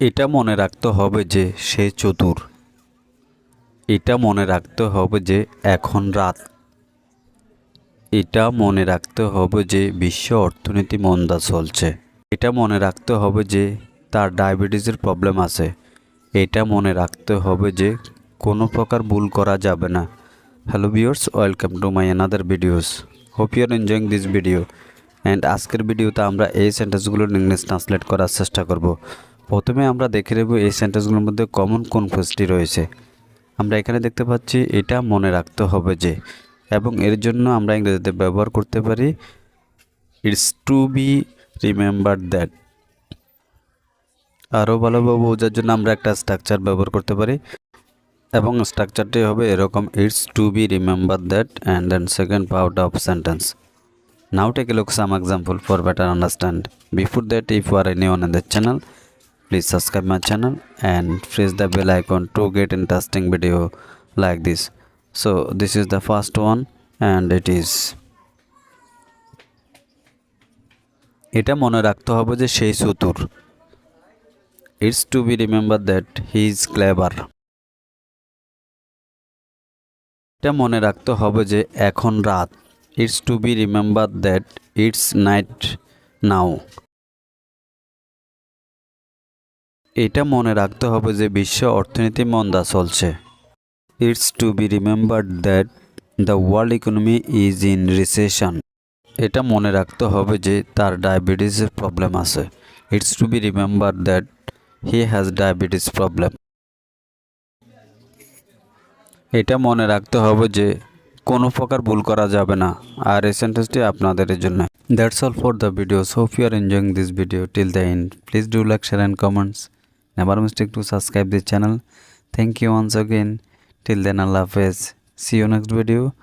এটা মনে রাখতে হবে যে সে চতুর। এটা মনে রাখতে হবে যে এখন রাত। এটা মনে রাখতে হবে যে বিশ্ব অর্থনীতি মন্দা চলছে। এটা মনে রাখতে হবে যে তার ডায়াবেটিসের প্রবলেম আছে। এটা মনে রাখতে হবে যে কোনো প্রকার ভুল করা যাবে না। Hello viewers welcome to my another videos hope you are enjoying this video and আজকের ভিডিওতে আমরা এই সেন্টেন্সগুলোর ইংলিশ ট্রান্সলেট করার চেষ্টা করব। প্রথমে আমরা দেখে নেব এই সেন্টেন্সগুলোর মধ্যে কমন কোন ফেসটি রয়েছে। আমরা এখানে দেখতে পাচ্ছি, এটা মনে রাখতে হবে যে, এবং এর জন্য আমরা ইংরেজিতে ব্যবহার করতে পারি it's to be remember that আরও ভালোভাবে বোঝার জন্য আমরা একটা স্ট্রাকচার ব্যবহার করতে পারি, এবং স্ট্রাকচারটি হবে এরকম it's to be remember that and then second part of sentence now take look some example for better understand before that if are anyone in the channel please subscribe my channel and press the bell icon to get interesting video like this so this is the first one and it is এটা মনে রাখতে হবে যে সেই চতুর it's to be remember that he is clever এটা মনে রাখতে হবে যে এখন রাত it's to be remember that it's night now এটা মনে রাখতে হবে যে বিশ্ব অর্থনীতি মন্দা চলছে। It's to be remember that the world economy is in recession এটা মনে রাখতে হবে যে তার ডায়াবেটিসের প্রবলেম আছে। It's to be remember that he has diabetes problem এটা মনে রাখতে হবে যে কোনো প্রকার ভুল করা যাবে না। আর এই সেন্টেন্সটি আপনাদের জন্য। That's all for the video hope you are enjoying this video till the end please do like share and comments never mistake to subscribe this channel thank you once again till then, allah hafiz. See you next video.